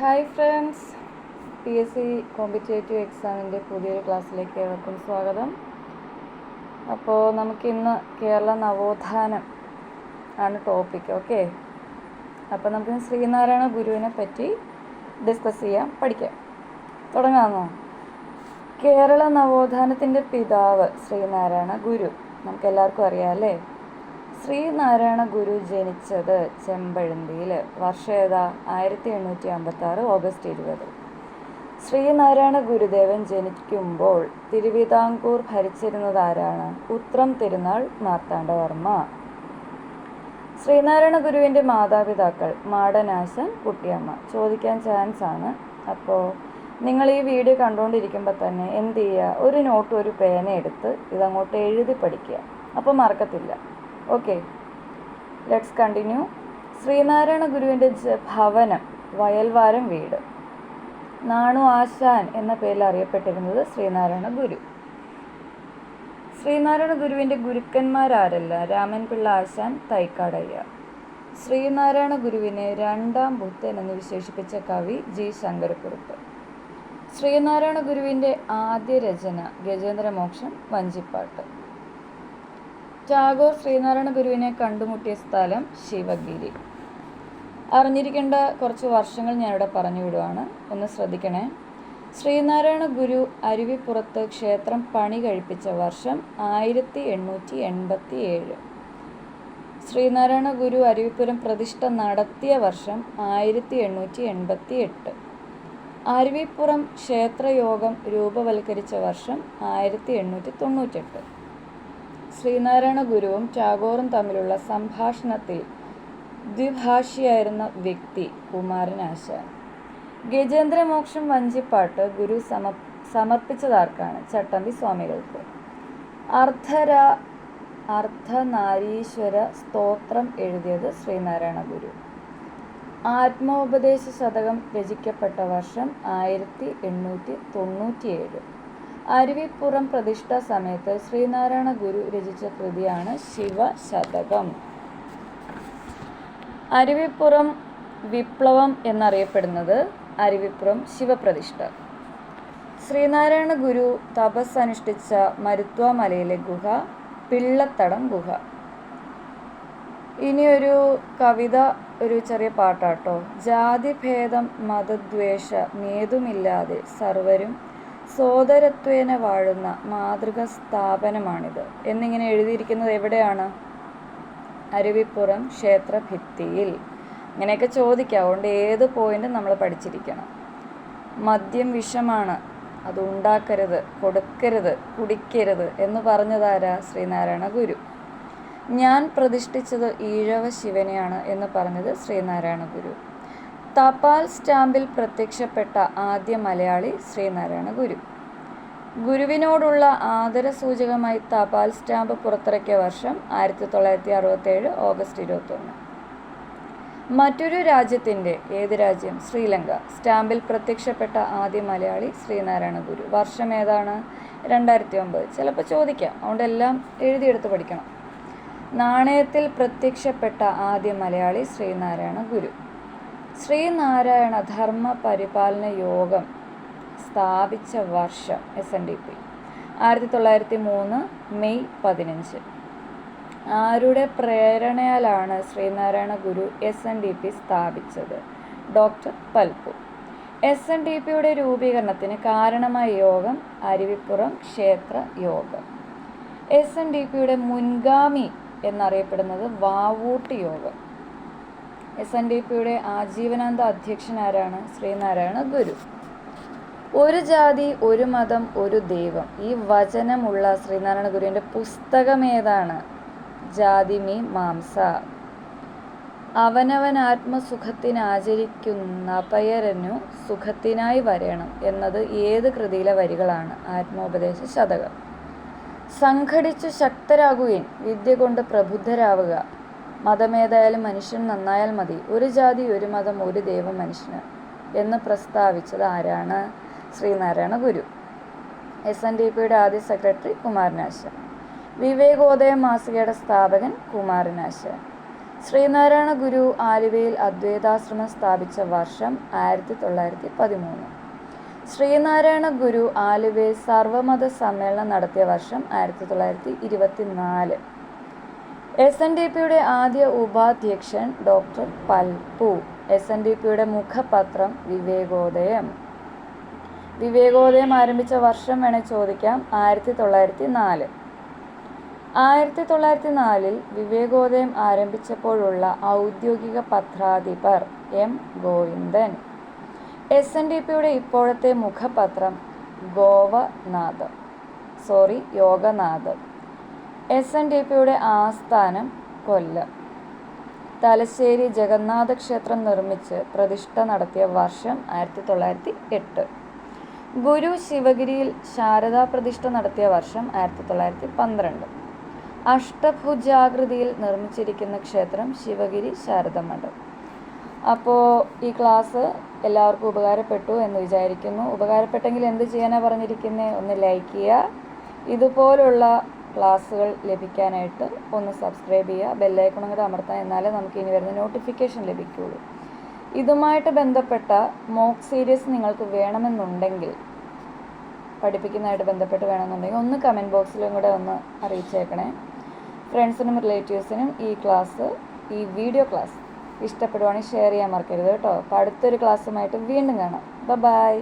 Hi friends P S C competitive എക്സാമിന്റെ പുതിയൊരു ക്ലാസ്സിലേക്ക് ഏവർക്കും സ്വാഗതം. അപ്പോൾ നമുക്കിന്ന് കേരള നവോത്ഥാനം ആണ് ടോപ്പിക് ഓക്കെ അപ്പോൾ നമുക്ക് ശ്രീനാരായണ ഗുരുവിനെ പറ്റി ഡിസ്കസ് ചെയ്യാം പഠിക്കാം. തുടങ്ങാമോ? കേരള നവോത്ഥാനത്തിന്റെ പിതാവ് ശ്രീനാരായണ ഗുരു. നമുക്ക് എല്ലാവർക്കും അറിയാം അല്ലേ? ശ്രീനാരായണ ഗുരു ജനിച്ചത് ചെമ്പഴന്തിയിൽ വർഷം ഏതാ? ആയിരത്തി എണ്ണൂറ്റി അമ്പത്തി ആറ് ഓഗസ്റ്റ് ഇരുപത്. ശ്രീനാരായണ ഗുരുദേവൻ ജനിക്കുമ്പോൾ തിരുവിതാംകൂർ ഭരിച്ചിരുന്നത് ആരാണ് ഉത്രം തിരുനാൾ മാർത്താണ്ഡവർമ്മ. ശ്രീനാരായണ ഗുരുവിന്റെ മാതാപിതാക്കൾ മാടനാശൻ കുട്ടിയമ്മ. ചോദിക്കാൻ ചാൻസ് ആണ്. അപ്പോൾ നിങ്ങൾ ഈ വീഡിയോ കണ്ടുകൊണ്ടിരിക്കുമ്പോൾ തന്നെ എന്ത് ചെയ്യുക ഒരു നോട്ട് ഒരു പേന എടുത്ത് ഇതങ്ങോട്ട് എഴുതി പഠിക്കുക. അപ്പോൾ മറക്കത്തില്ല. ഓക്കെ ലെറ്റ്സ് കണ്ടിന്യൂ ശ്രീനാരായണ ഗുരുവിന്റെ ഭവനം വയൽവാരം വീട്. നാണു ആശാൻ എന്ന പേരിൽ അറിയപ്പെട്ടിരുന്നത് ശ്രീനാരായണ ഗുരു. ശ്രീനാരായണ ഗുരുവിന്റെ ഗുരുക്കന്മാരാരല്ല രാമൻ പിള്ള ആശാൻ തൈക്കാടയ്യ. ശ്രീനാരായണ ഗുരുവിനെ രണ്ടാം ബുദ്ധൻ എന്ന് വിശേഷിപ്പിച്ച കവി ജി ശങ്കരക്കുറുപ്പ്. ശ്രീനാരായണ ഗുരുവിന്റെ ആദ്യ രചന ഗജേന്ദ്രമോക്ഷം വഞ്ചിപ്പാട്ട്. ടാഗോർ ശ്രീനാരായണ ഗുരുവിനെ കണ്ടുമുട്ടിയ സ്ഥലം ശിവഗിരി. അറിഞ്ഞിരിക്കേണ്ട കുറച്ച് വർഷങ്ങൾ ഞാനിവിടെ പറഞ്ഞു വിടുവാണ്. ഒന്ന് ശ്രദ്ധിക്കണേ. ശ്രീനാരായണ ഗുരു അരുവിപ്പുറത്ത് ക്ഷേത്രം പണി കഴിപ്പിച്ച വർഷം ആയിരത്തി എണ്ണൂറ്റി എൺപത്തി ഏഴ് ശ്രീനാരായണ ഗുരു അരുവിപ്പുരം പ്രതിഷ്ഠ നടത്തിയ വർഷം ആയിരത്തി എണ്ണൂറ്റി എൺപത്തി എട്ട് അരുവിപ്പുറം ക്ഷേത്രയോഗം രൂപവൽക്കരിച്ച വർഷം ആയിരത്തി എണ്ണൂറ്റി തൊണ്ണൂറ്റെട്ട് ശ്രീനാരായണ ഗുരുവും ടാഗോറും തമ്മിലുള്ള സംഭാഷണത്തിൽ ദ്വിഭാഷിയായിരുന്ന വ്യക്തി കുമാരനാശാൻ ഗജേന്ദ്രമോക്ഷം വഞ്ചിപ്പാട്ട് ഗുരു സമ സമർപ്പിച്ചതാർക്കാണ് ചട്ടമ്പി സ്വാമികൾക്ക്. അർദ്ധര അർദ്ധനാരീശ്വര സ്തോത്രം എഴുതിയത് ശ്രീനാരായണ ഗുരു. ആത്മോപദേശ ശതകം രചിക്കപ്പെട്ട വർഷം ആയിരത്തി എണ്ണൂറ്റി തൊണ്ണൂറ്റിയേഴ്. അരുവിപ്പുറം പ്രതിഷ്ഠ സമയത്ത് ശ്രീനാരായണ ഗുരു രചിച്ച കൃതിയാണ് ശിവശതകം. അരുവിപ്പുറം വിപ്ലവം എന്നറിയപ്പെടുന്നത് അരുവിപ്പുറം ശിവപ്രതിഷ്ഠ. ശ്രീനാരായണ ഗുരു തപസ് അനുഷ്ഠിച്ച മരുത്വ ഗുഹ പിള്ളത്തടം ഗുഹ. ഇനിയൊരു കവിത ഒരു ചെറിയ പാട്ടാട്ടോ. ജാതിഭേദം മതദ്വേഷ നേതുമില്ലാതെ സർവരും സോദരത്വേന വാഴുന്ന മാതൃക സ്ഥാപനമാണിത് എന്നിങ്ങനെ എഴുതിയിരിക്കുന്നത് എവിടെയാണ്? അരുവിപ്പുറം ക്ഷേത്ര ഭിത്തിയിൽ ഇങ്ങനെയൊക്കെ ചോദിക്കാം. അതുകൊണ്ട് ഏത് പോയിന്റും നമ്മൾ പഠിച്ചിരിക്കണം. മദ്യം വിഷമാണ്. അത് ഉണ്ടാക്കരുത് കൊടുക്കരുത് കുടിക്കരുത് എന്ന് പറഞ്ഞതാരാ? ശ്രീനാരായണ ഗുരു. ഞാൻ പ്രതിഷ്ഠിച്ചത് ഈഴവ ശിവനെയാണ് എന്ന് പറഞ്ഞത് ശ്രീനാരായണ ഗുരു. തപാൽ സ്റ്റാമ്പിൽ പ്രത്യക്ഷപ്പെട്ട ആദ്യ മലയാളി ശ്രീനാരായണ ഗുരു. ഗുരുവിനോടുള്ള ആദരസൂചകമായി തപാൽ സ്റ്റാമ്പ് പുറത്തിറക്കിയ വർഷം ആയിരത്തി തൊള്ളായിരത്തി അറുപത്തേഴ് ഓഗസ്റ്റ് ഇരുപത്തൊന്ന്. മറ്റൊരു രാജ്യത്തിന്റെ ഏത് രാജ്യം? ശ്രീലങ്ക. സ്റ്റാമ്പിൽ പ്രത്യക്ഷപ്പെട്ട ആദ്യ മലയാളി ശ്രീനാരായണ ഗുരു. വർഷം ഏതാണ്? രണ്ടായിരത്തി ഒമ്പത് ചിലപ്പോൾ ചോദിക്കാം. അതുകൊണ്ട് എല്ലാം എഴുതിയെടുത്ത് പഠിക്കണം. നാണയത്തിൽ പ്രത്യക്ഷപ്പെട്ട ആദ്യ മലയാളി ശ്രീനാരായണ ഗുരു. ശ്രീനാരായണ ധർമ്മ പരിപാലന യോഗം സ്ഥാപിച്ച വർഷം എസ് എൻ ഡി പി ആയിരത്തി തൊള്ളായിരത്തി മൂന്ന് മെയ് പതിനഞ്ച്. ആരുടെ പ്രേരണയാലാണ് Sreenarayana Guru S N D P സ്ഥാപിച്ചത്? Doctor Palpu S N D പിയുടെ രൂപീകരണത്തിന് കാരണമായ യോഗം അരുവിപ്പുറം ക്ഷേത്ര യോഗം. എസ് എൻ ഡി പിയുടെ മുൻഗാമി എന്നറിയപ്പെടുന്നത് വാവൂട്ട് യോഗം. എസ് എൻ ഡി പിയുടെ ആജീവനാന്ത അധ്യക്ഷനാരാണ് ശ്രീനാരായണ ഗുരു. ഒരു ജാതി ഒരു മതം ഒരു ദൈവം. ഈ വചനമുള്ള ശ്രീനാരായണ ഗുരുവിന്റെ പുസ്തകം ഏതാണ്? ജാതി മീ മാംസ. അവനവൻ ആത്മസുഖത്തിന് ആചരിക്കുന്ന പയരനു സുഖത്തിനായി വരയണം എന്നത് ഏത് കൃതിയിലെ വരികളാണ്? ആത്മോപദേശ ശതകം. സംഘടിച്ചു ശക്തരാകുകയും വിദ്യ കൊണ്ട് പ്രബുദ്ധരാവുക. മതമേതായാലും മനുഷ്യൻ നന്നായാൽ മതി. ഒരു ജാതി ഒരു മതം ഒരു ദൈവം മനുഷ്യന് എന്ന് പ്രസ്താവിച്ചത് ആരാണ്? Sreenarayana Guru. S N D പിയുടെ ആദ്യ സെക്രട്ടറി കുമാരനാശാൻ. വിവേകോദയ മാസികയുടെ സ്ഥാപകൻ കുമാരനാശാൻ. ശ്രീനാരായണ ഗുരു ആലുവയിൽ അദ്വൈതാശ്രമം സ്ഥാപിച്ച വർഷം ആയിരത്തി തൊള്ളായിരത്തി പതിമൂന്ന് ശ്രീനാരായണ ഗുരു ആലുവയിൽ സർവമത സമ്മേളനം നടത്തിയ വർഷം ആയിരത്തി തൊള്ളായിരത്തി ഇരുപത്തി നാല് എസ് എൻ ഡി പിയുടെ ആദ്യ ഉപാധ്യക്ഷൻ doctor Palpu. S N D പിയുടെ മുഖപത്രം വിവേകോദയം. വിവേകോദയം ആരംഭിച്ച വർഷം വേണേൽ ചോദിക്കാം. ആയിരത്തി തൊള്ളായിരത്തി നാല് ആയിരത്തി തൊള്ളായിരത്തി നാലിൽ വിവേകോദയം ആരംഭിച്ചപ്പോഴുള്ള ഔദ്യോഗിക പത്രാധിപർ M Govindan. S N D പിയുടെ ഇപ്പോഴത്തെ മുഖപത്രം ഗോവനാഥം. Sorry Yoganath. S N D പിയുടെ ആസ്ഥാനം കൊല്ലം. തലശ്ശേരി ജഗന്നാഥ ക്ഷേത്രം നിർമ്മിച്ച് പ്രതിഷ്ഠ നടത്തിയ വർഷം ആയിരത്തി തൊള്ളായിരത്തി എട്ട് ഗുരു ശിവഗിരിയിൽ ശാരദാ പ്രതിഷ്ഠ നടത്തിയ വർഷം ആയിരത്തി തൊള്ളായിരത്തി പന്ത്രണ്ട് അഷ്ടഭുജാകൃതിയിൽ നിർമ്മിച്ചിരിക്കുന്ന ക്ഷേത്രം ശിവഗിരി ശാരദമഠം. അപ്പോൾ ഈ ക്ലാസ് എല്ലാവർക്കും ഉപകാരപ്പെട്ടു എന്ന് വിചാരിക്കുന്നു. ഉപകാരപ്പെട്ടെങ്കിൽ എന്ത് ചെയ്യാനാണ് പറഞ്ഞിരിക്കുന്നത് ഒന്ന് ലൈക്ക് ചെയ്യുക. ഇതുപോലുള്ള ക്ലാസ്സുകൾ ലഭിക്കാനായിട്ട് ഒന്ന് സബ്സ്ക്രൈബ് ചെയ്യുക ബെല്ലൈക്കണം കൂടെ അമർത്താൻ എന്നാലേ നമുക്ക് ഇനി വരുന്ന നോട്ടിഫിക്കേഷൻ ലഭിക്കുകയുള്ളൂ. ഇതുമായിട്ട് ബന്ധപ്പെട്ട മോക്ക് സീരീസ് നിങ്ങൾക്ക് വേണമെന്നുണ്ടെങ്കിൽ പഠിപ്പിക്കുന്നതായിട്ട് ബന്ധപ്പെട്ട് വേണമെന്നുണ്ടെങ്കിൽ ഒന്ന് കമന്റ് ബോക്സിലും കൂടെ ഒന്ന് അറിയിച്ചേക്കണേ. ഫ്രണ്ട്സിനും റിലേറ്റീവ്സിനും ഈ ക്ലാസ് ഈ വീഡിയോ ക്ലാസ് ഇഷ്ടപ്പെടുവാണെങ്കിൽ ഷെയർ ചെയ്യാൻ മറക്കരുത് കേട്ടോ. അപ്പോൾ അടുത്തൊരു ക്ലാസ്സുമായിട്ട് വീണ്ടും കാണാം. ബൈ